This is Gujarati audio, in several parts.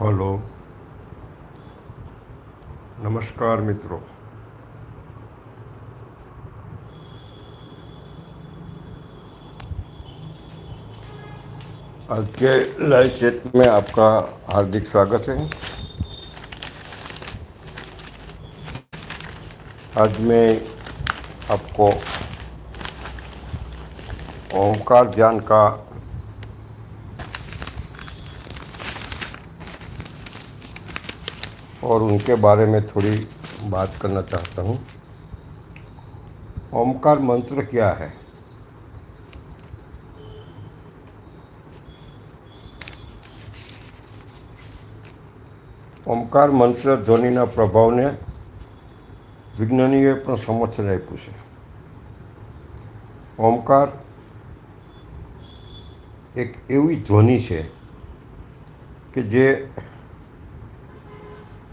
હલો નમસ્કાર મિત્રો आज के लाइव सेट में आपका हार्दिक स्वागत है आज मैं आपको ओंकार ध्यान का और उनके बारे में थोड़ी बात करना चाहता हूँ ओमकार मंत्र क्या है ઓમકાર મંત્ર ધ્વનિના પ્રભાવને વિજ્ઞાનીઓએ પણ સમર્થન આપ્યું છે ઓમકાર એક એવી ધ્વનિ છે કે જે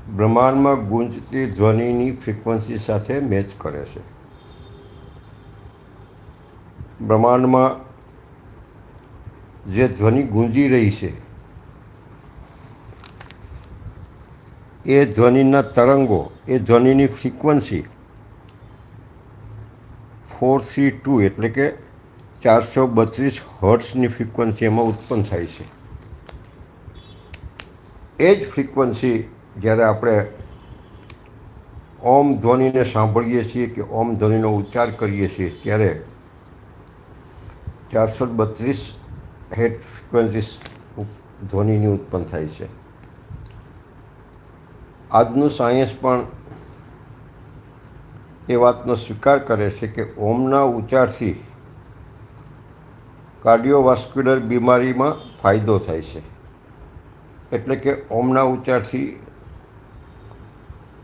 બ્રહ્માંડમાં ગુંજતી ધ્વનિની ફ્રિકવન્સી સાથે મેચ કરે છે. બ્રહ્માંડમાં જે ધ્વનિ ગુંજી રહી છે, એ ધ્વનિના તરંગો, એ ધ્વનિની ફ્રિકવન્સી ફોર સી ટુ એટલે કે ચારસો બત્રીસ હર્ટ્સની ફ્રિકવન્સી એમાં ઉત્પન્ન થાય છે. એ જ ફ્રિકવન્સી જ્યારે આપણે ઓમ ધ્વનિને સાંભળીએ છીએ કે ઓમ ધ્વનિનો ઉચ્ચાર કરીએ છીએ, ત્યારે ચારસો બત્રીસ હેડ ફ્રિકવન્સીસ ધ્વનિની ઉત્પન્ન થાય છે. આજનું સાયન્સ પણ એ વાતનો સ્વીકાર કરે છે કે ઓમના ઉચ્ચારથી કાર્ડિયોવાસ્ક્યુલર બીમારીમાં ફાયદો થાય છે. એટલે કે ઓમના ઉચ્ચારથી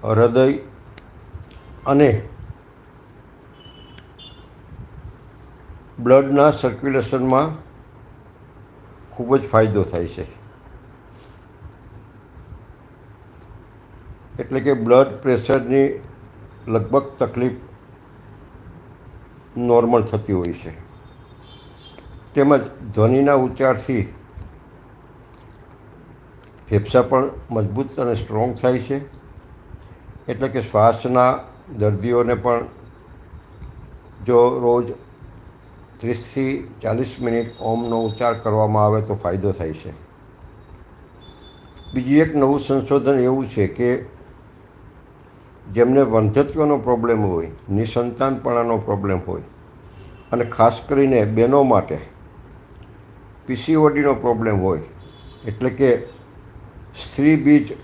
હૃદય અને બ્લડના સર્ક્યુલેશનમાં ખૂબ જ ફાયદો થાય છે. એટલે કે બ્લડ પ્રેશરની લગભગ તકલીફ નોર્મલ થતી હોય છે. તેમજ ધ્વનિના ઉચ્ચારથી ફેફસા પણ મજબૂત અને સ્ટ્રોંગ થાય છે. એટલે કે શ્વાસના દર્દીઓને પણ જો રોજ ત્રીસથી ચાલીસ મિનિટ ઓમનો ઉચ્ચાર કરવામાં આવે તો ફાયદો થાય છે. બીજી એક નવું સંશોધન એવું છે કે જેમને વંધત્વનો પ્રોબ્લેમ હોય, નિસંતાનપણાનો પ્રોબ્લેમ હોય અને ખાસ કરીને બહેનો માટે પીસીઓડીનો પ્રોબ્લેમ હોય, એટલે કે સ્ત્રી બીજ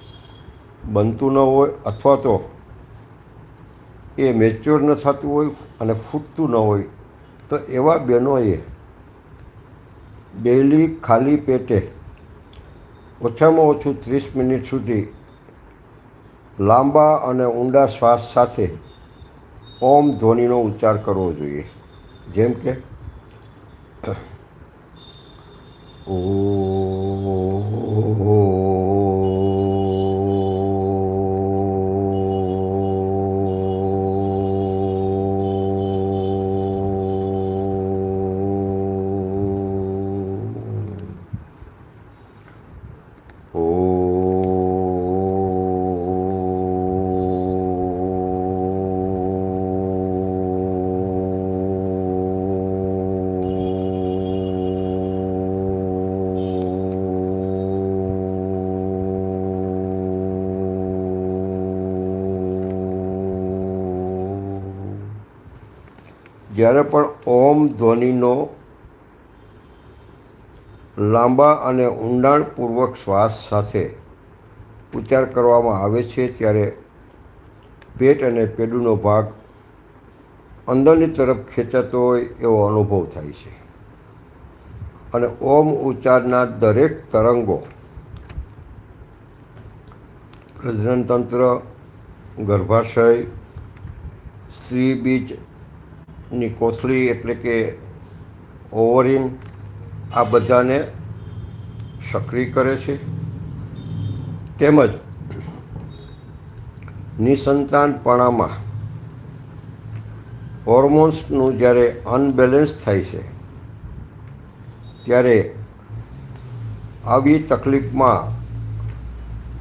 બનતું ન હોય અથવા તો એ મેચ્યોર ન થતું હોય અને ફૂટતું ન હોય, તો એવા બહેનોએ ડેલી ખાલી પેટે ઓછામાં ઓછું ત્રીસ મિનિટ સુધી લાંબા અને ઊંડા શ્વાસ સાથે ઓમ ધ્વનિનો ઉચ્ચાર કરવો જોઈએ. જેમ કે જ્યારે પણ ઓમ ધ્વનિનો લાંબા અને ઊંડાણપૂર્વક શ્વાસ સાથે ઉચ્ચાર કરવામાં આવે છે, ત્યારે પેટ અને પેડુનો ભાગ અંદરની તરફ ખેંચાતો હોય એવો અનુભવ થાય છે. અને ઓમ ઉચ્ચારના દરેક તરંગો પ્રજનનતંત્ર, ગર્ભાશય, સ્ત્રી બીજ ની કોથળી એટલે કે ઓવરિન આ બધાને સક્રિય કરે છે. તેમજ નિસંતાનપણામાં હોર્મોન્સનું જ્યારે અનબેલેન્સ થાય છે, ત્યારે આવી તકલીફમાં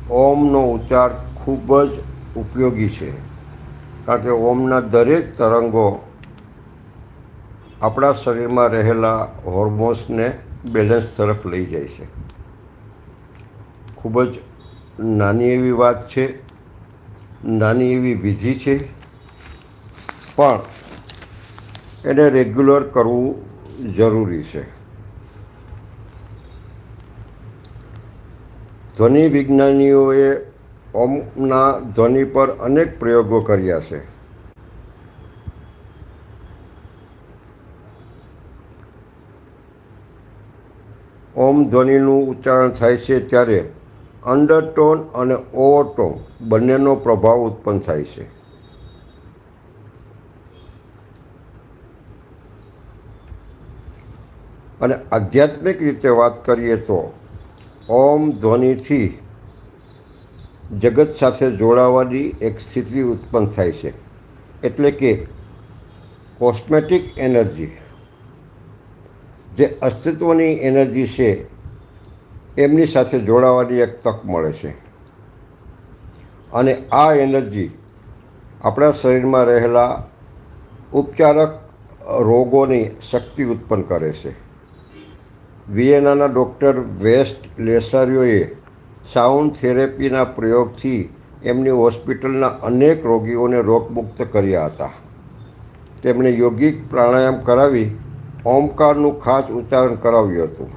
ઓમનો ઉચ્ચાર ખૂબ જ ઉપયોગી છે. કારણ કે ઓમના દરેક તરંગો આપણા શરીરમાં રહેલા હોર્મોન્સને બેલેન્સ તરફ લઈ જાય છે. ખૂબ જ નાની એવી વાત છે, નાની એવી વિધિ છે, પણ એને રેગ્યુલર કરવું જરૂરી છે. ધ્વનિ વિજ્ઞાનીઓએ ઓમના ધ્વનિ પર અનેક પ્રયોગો કર્યા છે. ઓમ ધ્વનિનું ઉચ્ચારણ થાય છે ત્યારે અંડરટોન અને ઓવરટોન બંનેનો પ્રભાવ ઉત્પન્ન થાય છે. અને આધ્યાત્મિક રીતે વાત કરીએ તો ઓમ ધ્વનિથી જગત સાથે જોડાવાની એક સ્થિતિ ઉત્પન્ન થાય છે. એટલે કે કોસ્મેટિક એનર્જી જે અસ્તિત્વની એનર્જી છે, એમની સાથે જોડાવાની એક તક મળે છે. અને આ એનર્જી આપણા શરીરમાં રહેલા ઉપચારક રોગોની શક્તિ ઉત્પન્ન કરે છે. વિયેનાના ડૉક્ટર વેસ્ટ લેસારીઓએ સાઉન્ડ થેરેપીના પ્રયોગથી એમની હોસ્પિટલના અનેક રોગીઓને રોગમુક્ત કર્યા હતા. તેમણે યોગિક પ્રાણાયામ કરાવી ઓમકારનું ખાસ ઉચ્ચારણ કરાવ્યું હતું.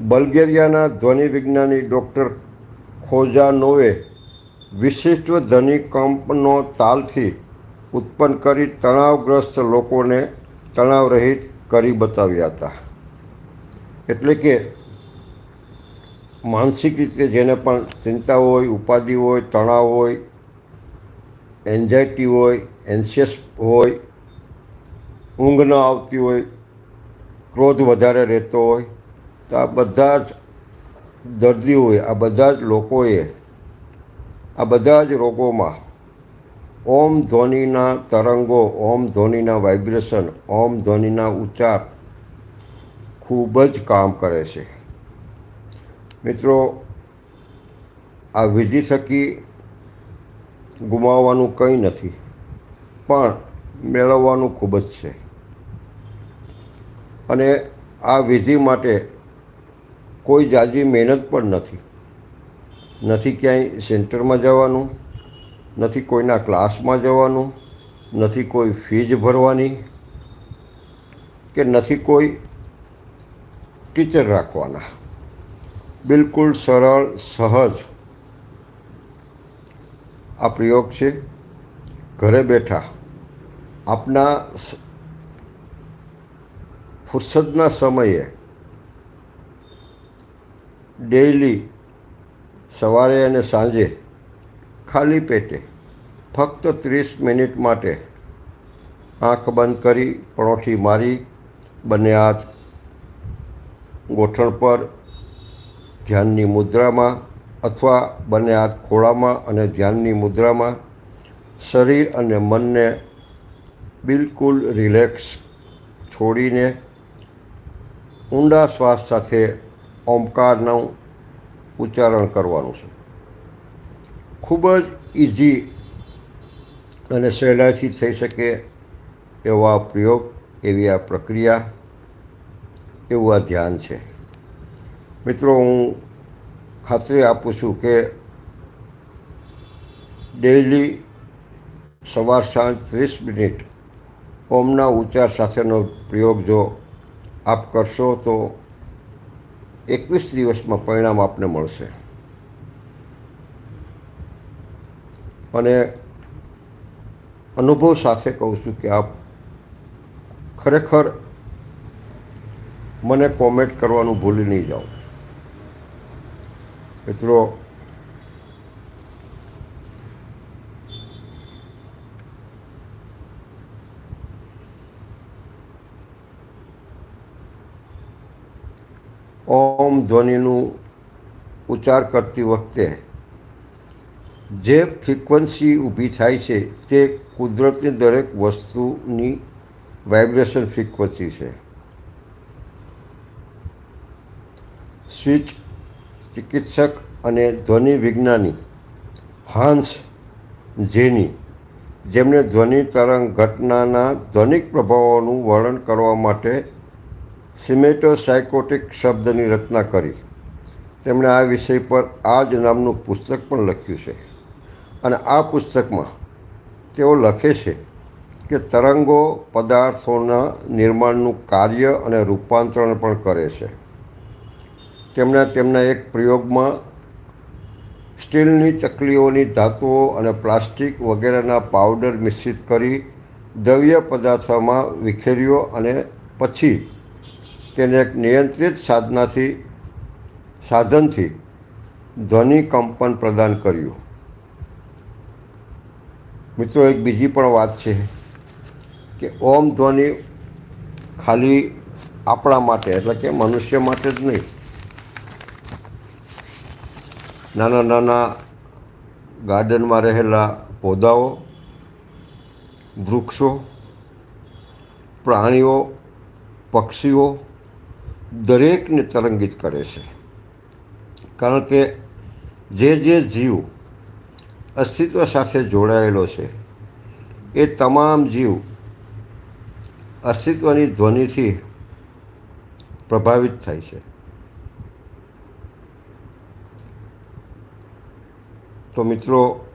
બલ્ગેરિયાના ધ્વનિ વિજ્ઞાની ડૉક્ટર ખોજાનોવે વિશિષ્ટ ધ્વનિકંપનો તાલથી ઉત્પન્ન કરી તણાવગ્રસ્ત લોકોને તણાવરહિત કરી બતાવ્યા હતા. એટલે કે માનસિક રીતે જેને પણ ચિંતા હોય, ઉપાધિ હોય, તણાવ હોય, એન્ઝાયટી હોય, એન્શિયસ હોય ઊંઘ ન આવતી હોય, ક્રોધ વધારે રહેતો હોય, તો આ બધા જ દર્દીઓએ, આ બધા જ લોકોએ, આ બધા જ રોગોમાં ઓમ ધ્વનિના તરંગો, ઓમ ધ્વનિના વાઇબ્રેશન ઓમ ધ્વનિના ઉચ્ચાર ખૂબ જ કામ કરે છે. મિત્રો, આ વિધિ થકી ગુમાવવાનું કંઈ નથી, પણ મેળવવાનું ખૂબ જ છે. અને આ વિધિ માટે કોઈ જાજી મહેનત પણ નથી. નથી ક્યાંય સેન્ટરમાં જવાનું, નથી કોઈના ક્લાસમાં જવાનું, નથી કોઈ ફીજ ભરવાની કે નથી કોઈ ટીચર રાખવાના. બિલકુલ સરળ, સહજ આ પ્રયોગ છે. ઘરે બેઠા આપના ફુરસદના સમયે ડેઈલી સવારે અને સાંજે ખાલી પેટે ફક્ત ત્રીસ મિનિટ માટે આંખ બંધ કરી પણોઠી મારી, બંને હાથ ગોઠણ પર, ધ્યાનની મુદ્રામાં અથવા બંને હાથ ખોળામાં અને ધ્યાનની મુદ્રામાં શરીર અને મનને બિલકુલ રિલેક્સ છોડીને ઊંડા શ્વાસ સાથે ઓમકારનું ઉચ્ચારણ કરવાનું છે. ખૂબ જ ઇઝી અને સહેલાઈથી થઈ શકે એવો પ્રયોગ, એવી આ પ્રક્રિયા, એવું આ ધ્યાન છે. મિત્રો, હું ખાતરી આપું છું કે ડેઈલી સવાર સાંજ ત્રીસ મિનિટ ઓમના ઉચ્ચાર સાથેનો પ્રયોગ જો આપ કરશો તો એકવીસ દિવસમાં પરિણામ આપને મળશે. અને અનુભવ સાથે કહું છું કે આપ ખરેખર મને કોમેન્ટ કરવાનું ભૂલી નહીં જાઓ. મિત્રો ઓમ ધ્વનિનું ઉચ્ચાર કરતી વખતે જે ફ્રિકવન્સી ઊભી થાય છે તે કુદરતની દરેક વસ્તુની વાઇબ્રેશન ફ્રિકવન્સી છે. સ્વિચ, ચિકિત્સક અને ધ્વનિ વિજ્ઞાની હાન્સ ઝેની જેમણે ધ્વનિ તરંગ ઘટનાના ધ્વનિક પ્રભાવોનું વર્ણન કરવા માટે સિમેટોસાયકોટિક શબ્દની રચના કરી. તેમણે આ વિષય પર આ જ નામનું પુસ્તક પણ લખ્યું છે. અને આ પુસ્તકમાં તેઓ લખે છે કે તરંગો પદાર્થોના નિર્માણનું કાર્ય અને રૂપાંતરણ પણ કરે છે. તેમણે તેમના એક પ્રયોગમાં સ્ટીલની ચકલીઓની ધાતુઓ અને પ્લાસ્ટિક વગેરેના પાવડર મિશ્રિત કરી દ્રવ્ય પદાર્થોમાં વિખેર્યો અને પછી તેને એક નિયંત્રિત સાધનાથી, સાધનથી ધ્વનિ કંપન પ્રદાન કર્યું. મિત્રો, એક બીજી પણ વાત છે કે ઓમ ધ્વનિ ખાલી આપણા માટે, એટલે કે મનુષ્ય માટે જ નહીં. નાના નાના ગાર્ડનમાં રહેલા પોદાઓ, વૃક્ષો, પ્રાણીઓ, પક્ષીઓ દરેકને તરંગિત કરે છે. કારણ કે જે જે જીવ અસ્તિત્વ સાથે જોડાયેલો છે, એ તમામ જીવ અસ્તિત્વની ધ્વનિથી પ્રભાવિત થાય છે. તો મિત્રો,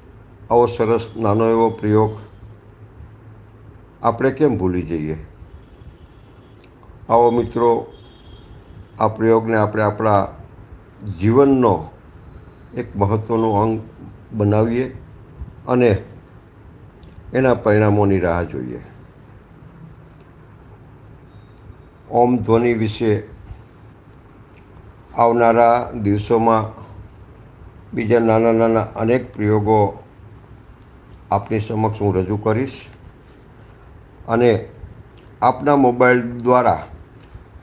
આવો સરસ નાનો એવો પ્રયોગ આપણે કેમ ભૂલી જઈએ? આવો મિત્રો આ પ્રયોગને આપણે આપણા જીવનનો એક મહત્ત્વનો અંગ બનાવીએ અને એના પરિણામોની રાહ જોઈએ. ઓમ ધ્વનિ વિશે આવનારા દિવસોમાં બીજા નાના નાના અનેક પ્રયોગો આપની સમક્ષ હું રજૂ કરીશ અને આપના મોબાઈલ દ્વારા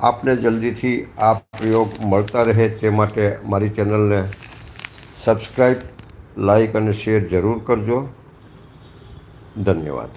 આપને જલ્દીથી આ પ્રયોગ મળતા રહે તે માટે મારી ચેનલને સબસ્ક્રાઈબ લાઈક અને શેર જરૂર કરજો. ધન્યવાદ.